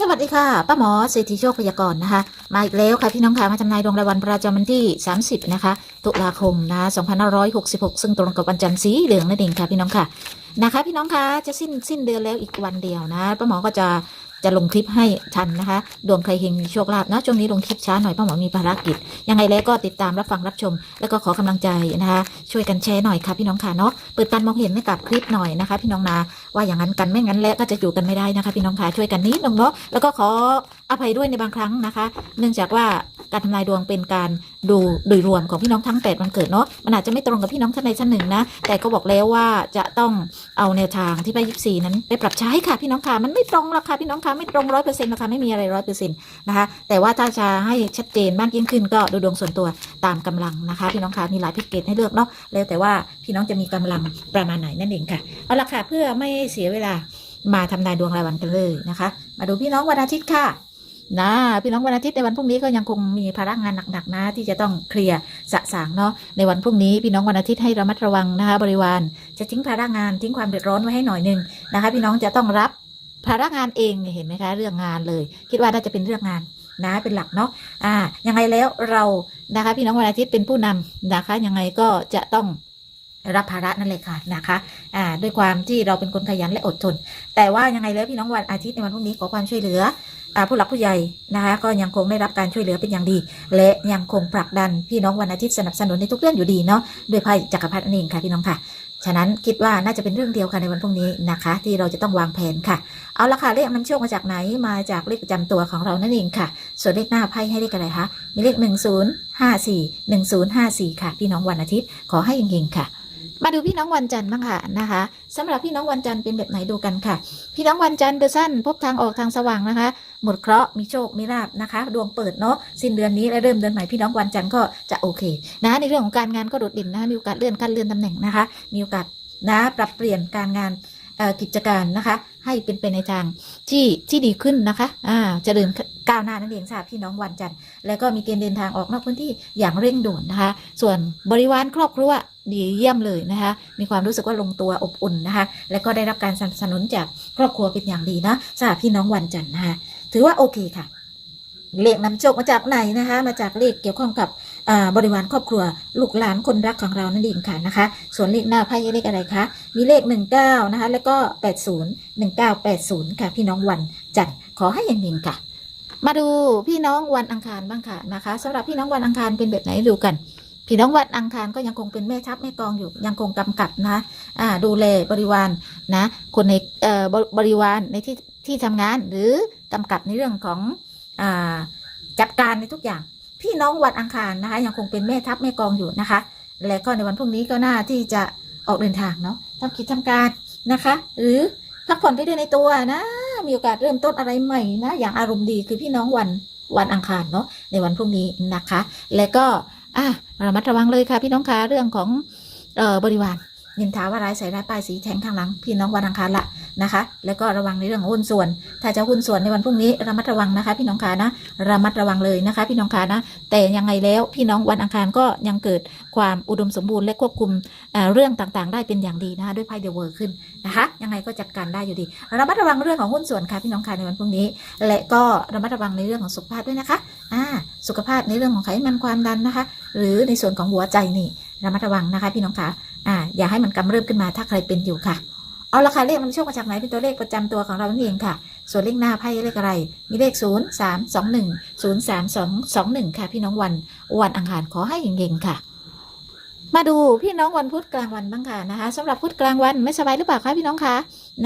สวัสดีค่ะป้าหมอเศรษฐีโชคพยากรณ์นะคะ มาอีกแล้วค่ะพี่น้องค่ะมาทำนายดวงรายวันประจำวันที่ 30 นะคะ ตุลาคมนะ2566 ซึ่งตรงกับวันจันทร์สีเหลืองนั่นเองค่ะพี่น้องค่ะ นะคะ พี่น้องคะจะสิ้นสิ้นเดือนแล้วอีกวันเดียวนะป้าหมอก็จะจะลงคลิปให้ทันนะคะดวงใครเฮงมีโชคลาภนะช่วงนี้ลงคลิปช้าหน่อยป้าหมอมีภารกิจ ยังไงแล้วก็ติดตามรับฟังรับชม แล้วก็ขอกำลังใจนะคะ ช่วยกันแชร์หน่อยค่ะพี่น้องค่ะเนาะเปิดการมองเห็นให้กับคลิปหน่อยนะคะ พี่น้องนาว่าอย่างนั้นกันไม่งั้นแล้วก็จะอยู่กันไม่ได้นะคะ พี่น้องค่ะช่วยกันนิดนึงเนาะแล้วก็ขอ อภัยด้วยในบางครั้งนะคะ เนื่องจากว่าการทำนายดวงเป็นการดูโดยรวมของพี่น้องทั้ง 8 วันเกิดเนาะมันอาจจะไม่ตรงกับพี่น้องท่านใดท่านหนึ่งนะ แต่ก็บอกแล้วว่าจะต้องเอาแนวทางที่ไปยิบสี่นั้นไปปรับใช้ค่ะพี่น้องค่ะมันไม่ตรงหรอกค่ะพี่น้องค่ะไม่ตรงร้อยเปอร์เซ็นต์นะคะไม่มีอะไรร้อยเปอร์เซ็นต์นะคะแต่ว่าถ้าจะให้ชัดเจนมากยิ่งขึ้นก็ดูดวงส่วนตัวตามกำลังนะคะ พี่น้องค่ะมีหลายพิเกตให้เลือกเนาะแล้วแต่ว่าพี่น้องจะมีกำลังประมาณไหนนั่นเองค่ะเอาละค่ะเพื่อไม่เสียเวลามาทำนายดวงรายวันกันเลยนะคะ มาดูพี่น้องวันอาทิตย์ค่ะ นะพี่น้องวันอาทิตย์ในวันพรุ่งนี้ก็ยังคงมีภาระงานหนักๆนะ ที่จะต้องเคลียร์สะสางเนาะในวันพรุ่งนี้พี่น้องวันอาทิตย์ให้ระมัดระวังนะคะบริวาร จะทิ้งภาระงานทิ้งความเดือดร้อนไว้ให้หน่อยหนึงนะคะ พี่น้องจะต้องรับภาระงานเองเห็นไหมคะเรื่องงานเลย คิดว่าน่าจะเป็นเรื่องงานนะเป็นหลักเนาะอ่ายังไงแล้วเรานะคะ พี่น้องวันอาทิตย์เป็นผู้นำนะคะยังไงก็จะต้องรับภาระนั่นเลยค่ะนะคะอ่าด้วยความที่เราเป็นคนขยันและอดทน แต่ว่ายังไงแล้วพี่น้องวันอาทิตย์ในวันพรุ่งนี้ขอความช่วยเหลือ ผู้หลักผู้ใหญ่นะคะก็ยังคงได้รับการช่วยเหลือเป็นอย่างดี และยังคงผลักดันพี่น้องวันอาทิตย์สนับสนุนในทุกเรื่องอยู่ดีเนาะด้วยไพ่จักรพรรดินั่นเองค่ะพี่น้องค่ะฉะนั้นคิดว่าน่าจะเป็นเรื่องเดียวกันในวันพรุ่งนี้นะคะ ที่เราจะต้องวางแผนค่ะ เอาละค่ะเลขมันโชคมาจากไหนมาจากเลขประจำตัวของเรานั่นเองค่ะ ส่วนเลขหน้าไพ่ให้เลขอะไรคะมีเลขหนึ่งศูนย์ห้าสี่หนึ่งศูนย์ห้าสี่ค่ะ พี่น้องวันอาทิตย์ขอให้เฮงๆค่ะ มาดูพี่น้องวันจันทร์บ้างค่ะนะคะสำหรับพี่น้องวันจันทร์เป็นแบบไหนดูกันค่ะ พี่น้องวันจันทร์เดอะสั้นพบทางออกทางสว่างนะคะ หมดเคราะห์มีโชคมีลาบนะคะ ดวงเปิดเนาะสิ้นเดือนนี้และเริ่มเดือนใหม่พี่น้องวันจันทร์ก็จะโอเคนะในเรื่องของการงานก็โดดเด่นนะคะมีโอกาสเลื่อนขั้นเลื่อนตำแหน่งนะคะ มีโอกาสนะปรับเปลี่ยนการงาน กิจการนะคะ ให้เป็นไปในทางที่ที่ดีขึ้นนะคะอ่าเจริญก้าวหน้านั่นเองค่ะพี่น้องวันจันทร์แล้วก็มีเกณฑ์เดินทางออกนอกพื้นที่อย่างเร่งด่วนนะคะ ส่วนบริวารครอบครัวดีเยี่ยมเลยนะคะ มีความรู้สึกว่าลงตัวอบอุ่นนะคะ และก็ได้รับการสนับสนุนจากครอบครัวเป็นอย่างดีนะสำหรับพี่น้องวันจันทร์นะคะ ถือว่าโอเคค่ะ เลขนำโชคมาจากไหนนะคะ มาจากเลขเกี่ยวข้องกับ บริวารครอบครัวลูกหลานคนรักของเรานั่นเองค่ะนะคะ ส่วนเลขหน้าไพ่เลขอะไรคะ มีเลข 19 นะคะ แล้วก็ 80 1980 ค่ะ พี่น้องวันจันทร์ขอให้เฮงๆค่ะ มาดูพี่น้องวันอังคารบ้างค่ะนะคะสำหรับพี่น้องวันอังคารเป็นแบบไหนดูกันพี่น้องวันอังคารก็ยังคงเป็นแม่ทัพแม่กองอยู่ยังคงกำกับนะอ่าดูแลบริวารนะคนในบริบริวารในที่ที่ทำงานหรือกำกับในเรื่องของอ่าจัดการในทุกอย่าง พี่น้องวันอังคารนะคะ ยังคงเป็นแม่ทัพแม่กองอยู่นะคะ และก็ในวันพรุ่งนี้ก็น่าที่จะออกเดินทางเนาะทำกิจทำการนะคะ หรือพักผ่อนไปด้วยในตัวนะ มีโอกาสเริ่มต้นอะไรใหม่นะ อย่างอารมณ์ดีคือพี่น้องวันวันอังคารเนาะในวันพรุ่งนี้นะคะ และก็อะระมัดระวังเลยค่ะ พี่น้องคะเรื่องของเอ่อบริวารนินทาว่าร้ายใส่ร้ายป้ายสีแทงข้างหลัง พี่น้องวันอังคารละ นะคะ แล้วก็ระวังในเรื่องของหุ้นส่วน ถ้าจะหุ้นส่วนในวันพรุ่งนี้ระมัดระวังนะคะ พี่น้องคะนะระมัดระวังเลยนะคะ พี่น้องคะนะ แต่ยังไงแล้วพี่น้องวันอังคารก็ยังเกิดความอุดมสมบูรณ์และควบคุมเรื่องต่างๆ ได้เป็นอย่างดีนะคะด้วยไพ่เดเวิร์ขึ้นนะคะยังไงก็จัดการได้อยู่ดีระมัดระวังเรื่องของหุ้นส่วนค่ะพี่น้องคะในวันพรุ่งนี้ และก็ระมัดระวังในเรื่องของสุขภาพด้วยนะคะอ่าสุขภาพในเรื่องของไขมันความดันนะคะ หรือในส่วนของหัวใจนี่ระมัดระวังนะคะ พี่น้องคะอ่าอย่าให้มันกำเริบขึ้นมาถ้าใครเป็นอยู่ค่ะ เอาละค่ะเลขนำโชคมาจากไหนเป็นตัวเลขประจำตัวของเรานั่นเองค่ะ ส่วนเลขหน้าไพ่เลขอะไร มีเลข 0 3 2 1 0 3 2 2 1 ค่ะพี่น้องวันวันอังคารขอให้เก่งๆค่ะ มาดูพี่น้องวันพุธกลางวันบ้างค่ะนะคะสำหรับพุธกลางวันไม่สบายหรือเปล่าคะพี่น้องคะ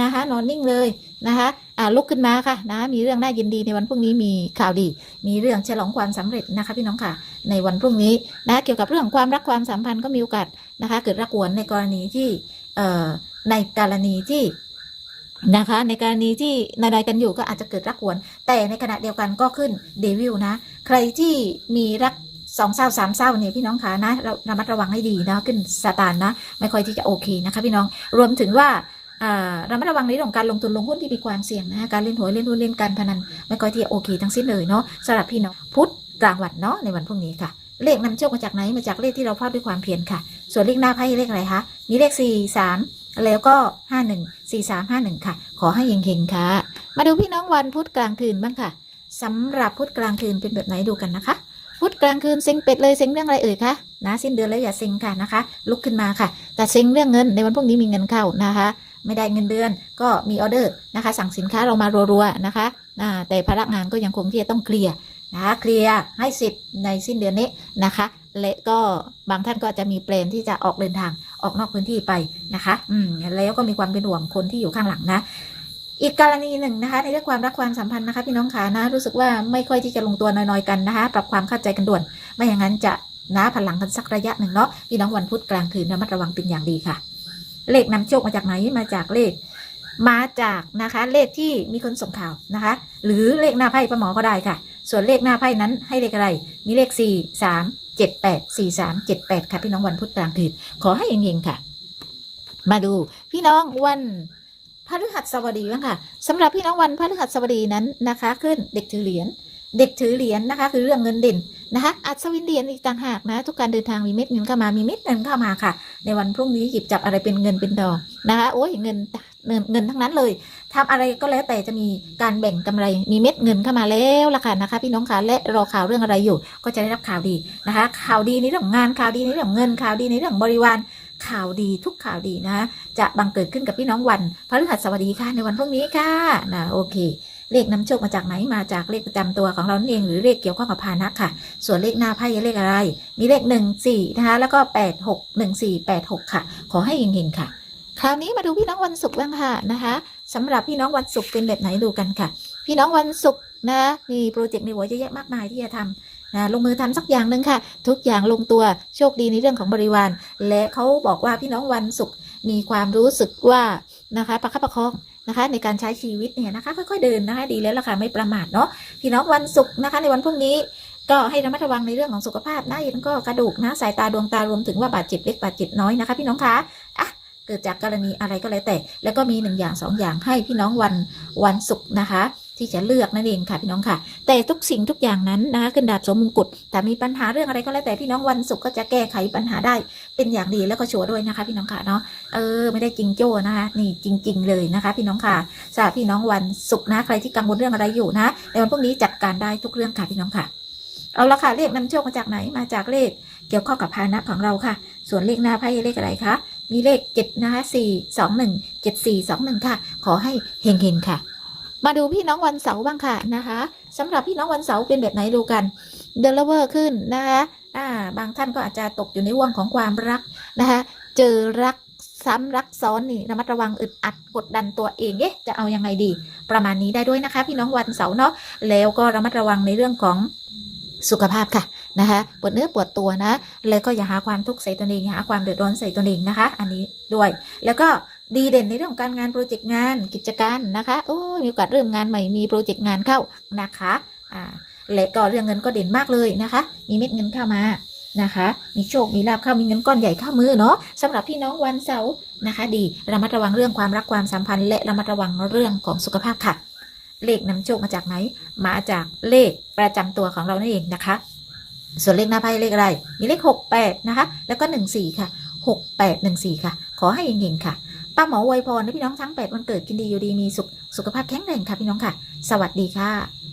นะคะ นอนนิ่งเลยนะคะอ่าลุกขึ้นมาค่ะนะมีเรื่องน่ายินดีในวันพรุ่งนี้มีข่าวดี มีเรื่องฉลองความสำเร็จนะคะ พี่น้องค่ะ ในวันพรุ่งนี้นะเกี่ยวกับเรื่องความรักความสัมพันธ์ก็มีโอกาสนะคะ เกิดรักหวนในกรณีที่ ในกรณีที่นะคะ ในกรณีที่นายๆกันอยู่ก็อาจจะเกิดรักหวน แต่ในขณะเดียวกันก็ขึ้นเดวิลนะ ใครที่มีรักสองเศร้าสามเศร้าเนี่ยพี่น้องคะนะเราระมัดระวังให้ดีนะขึ้นสตาร์นะ ไม่ค่อยที่จะโอเคนะคะพี่น้องรวมถึงว่าอ่าระมัดระวังในเรื่องของการลงทุนลงหุ้นที่มีความเสี่ยงนะคะการเล่นหวยเล่นหุ้นเล่นการพนันไม่ค่อยที่จะโอเคทั้งสิ้นเลยเนาะสำหรับพี่น้องพุธกลางวันเนาะในวันพรุ่งนี้ค่ะ เลขนำโชคมาจากไหนมาจากเลขที่เราพลาดด้วยความเพียรค่ะ ส่วนเลขหน้าไพ่เลขอะไรคะมีเลขสี่สามแล้วก็514351ค่ะ ขอให้เฮงๆค่ะ มาดูพี่น้องวันพุธกลางคืนบ้างค่ะสำหรับพุธกลางคืนเป็นแบบไหนดูกันนะคะ พุธกลางคืนเซ็งเป็ดเลยเซ็งเรื่องอะไรเอ่ยคะนะสิ้นเดือนแล้วอย่าเซ็งค่ะนะคะ ลุกขึ้นมาค่ะ แต่เซ็งเรื่องเงินในวันพรุ่งนี้มีเงินเข้านะคะ ไม่ได้เงินเดือนก็มีออเดอร์นะคะ สั่งสินค้าเรามารัวๆนะคะแต่พนักงานก็ยังคงที่จะต้องเคลียร์ นะคะเคลียร์ให้เสร็จในสิ้นเดือนนี้นะคะ และก็บางท่านก็จะมีแปลนที่จะออกเดินทางออกนอกพื้นที่ไปนะคะอืมแล้วก็มีความเป็นห่วงคนที่อยู่ข้างหลังนะอีกกรณีหนึ่งนะคะในเรื่องความรักความสัมพันธ์นะคะพี่น้องขานะรู้สึกว่าไม่ค่อยที่จะลงตัวน้อยๆกันนะคะปรับความเข้าใจกันด่วน ไม่อย่างนั้นจะน้าพลังกันสักระยะหนึ่งเนาะพี่น้องวันพุธกลางคืนระมัดระวังเป็นอย่างดีค่ะ เลขนำโชคมาจากไหนมาจากเลข มาจากนะคะ เลขที่มีคนส่งข่าวนะคะ หรือเลขหน้าไพ่ประหมอก็ได้ค่ะ ส่วนเลขหน้าไพ่นั้นให้เลขอะไร มีเลข 4 3 7 8 4 3 7 8 ค่ะพี่น้องวันพุธกลางคืนขอให้เฮงๆค่ะ มาดูพี่น้องวันพฤหัสบดีบ้างค่ะสำหรับพี่น้องวันพฤหัสบดีนั้นนะคะ ขึ้นเด็กถือเหรียญเด็กถือเหรียญนะคะ คือเรื่องเงินเด่นนะคะอัศวินเหรียญอีกต่างหากนะ ทุกการเดินทางมีเม็ดเงินเข้ามามีเม็ดเงินเข้ามาค่ะ ในวันพรุ่งนี้หยิบจับอะไรเป็นเงินเป็นดองนะคะโอ้ยเงิน เงินทั้งนั้นเลยทำอะไรก็แล้วแต่จะมีการแบ่งกำไรมีเม็ดเงินเข้ามาแล้วล่ะค่ะนะคะ พี่น้องคะและรอข่าวเรื่องอะไรอยู่ ก็จะได้รับข่าวดีนะคะ ข่าวดีในเรื่องงานข่าวดีในเรื่องเงินข่าวดีในเรื่องบริวารข่าวดีทุกข่าวดีนะคะจะบังเกิดขึ้นกับพี่น้องวันพฤหัสบดีค่ะในวันพรุ่งนี้ค่ะนะโอเค เลขนำโชคมาจากไหนมาจากเลขประจำตัวของเราเองหรือเลขเกี่ยวข้องกับพานะค่ะ ส่วนเลขหน้าไพ่เลขอะไร มีเลขหนึ่งสี่นะคะแล้วก็แปดหกหนึ่งสี่แปดหกค่ะ ขอให้เฮงๆค่ะ คราวนี้มาดูพี่น้องวันศุกร์บ้างค่ะนะคะสำหรับพี่น้องวันศุกร์เป็นแบบไหนดูกันค่ะ พี่น้องวันศุกร์นะมีโปรเจกต์ในหัวเยอะแยะมากมายที่จะทำนะลงมือทำสักอย่างหนึ่งค่ะ ทุกอย่างลงตัวโชคดีในเรื่องของบริวาร และเขาบอกว่าพี่น้องวันศุกร์มีความรู้สึกว่านะคะประคับประคองนะคะในการใช้ชีวิตเนี่ยนะคะค่อยๆเดินนะคะดีแล้วล่ะค่ะไม่ประมาทเนาะพี่น้องวันศุกร์นะคะในวันพรุ่งนี้ก็ให้ระมัดระวังในเรื่องของสุขภาพนะยังก็กระดูกนะสายตาดวงตารวมถึงว่าบาดเจ็บเล็กบาดเจ็บน้อยนะคะ พี่น้องคะอะ เกิดจากกรณีอะไรก็แล้วแต่ แล้วก็มีหนึ่งอย่างสองอย่างให้พี่น้องวันวันศุกร์นะคะ ที่จะเลือกนั่นเองค่ะพี่น้องค่ะ แต่ทุกสิ่งทุกอย่างนั้นนะคะขึ้นดาบสวมมงกุฎแต่มีปัญหาเรื่องอะไรก็แล้วแต่พี่น้องวันศุกร์ก็จะแก้ไขปัญหาได้เป็นอย่างดีแล้วก็ชัวร์ด้วยนะคะ พี่น้องค่ะเนาะเออไม่ได้จริงโจ้นะคะ นี่จริง ๆ เลยนะคะ พี่น้องค่ะสำหรับพี่น้องวันศุกร์นะใครที่กังวลเรื่องอะไรอยู่นะในวันพรุ่งนี้จัดการได้ทุกเรื่องค่ะพี่น้องค่ะเอาละค่ะเลขนำโชคมาจากไหนมาจากเลขเกี่ยวข้องกับพานะของเราค่ะ ส่วนเลขหน้าไพ่เลขอะไรคะ มีเลขเจ็ดนะคะสี่สองหนึ่งเจ็ดสี่สองหนึ่งค่ะ ขอให้เฮงๆค่ะ มาดูพี่น้องวันเสาร์บ้างค่ะนะคะสำหรับพี่น้องวันเสาร์เป็นแบบไหนดูกันเดลเวอร์ขึ้นนะคะอ่าบางท่านก็อาจจะตกอยู่ในว่วงของความรักนะคะเจอรักซ้ำรักซ้อนนี่ระมัดระวังอึดอัดกดดันตัวเองเอ๊ะจะเอายังไงดี ประมาณนี้ได้ด้วยนะคะ พี่น้องวันเสาร์เนาะแล้วก็ระมัดระวังในเรื่องของ สุขภาพค่ะนะคะปวดเนื้อปวดตัวนะแล้วก็อย่าหาความทุกข์ใส่ตัวเองอย่าหาความเดือดร้อนใส่ตัวเองนะคะ อันนี้ด้วย แล้วก็ดีเด่นในเรื่องของการงานโปรเจกต์งานกิจการนะคะโอ้ยมีโอกาสเริ่มงานใหม่มีโปรเจกต์งานเข้านะคะอ่าและก็เรื่องเงินก็เด่นมากเลยนะคะ มีเม็ดเงินเข้ามานะคะ มีโชค มีลาภเข้า มีเงินก้อนใหญ่เข้ามือเนาะสำหรับพี่น้องวันเสาร์นะคะ ดี ระมัดระวังเรื่องความรักความสัมพันธ์ และระมัดระวังเรื่องของสุขภาพค่ะ เลขนำโชคมาจากไหน มาจากเลขประจำตัวของเรานั่นเองนะคะ ส่วนเลขหน้าไพ่เลขอะไร มีเลขหกแปดนะคะ แล้วก็หนึ่งสี่ค่ะหกแปดหนึ่งสี่ค่ะ ขอให้เก่งๆค่ะ ป้าหมอไวยพรให้พี่น้องทั้งแปดวันเกิดกินดีอยู่ดีมีสุข สุขภาพแข็งแรงค่ะพี่น้องค่ะ สวัสดีค่ะ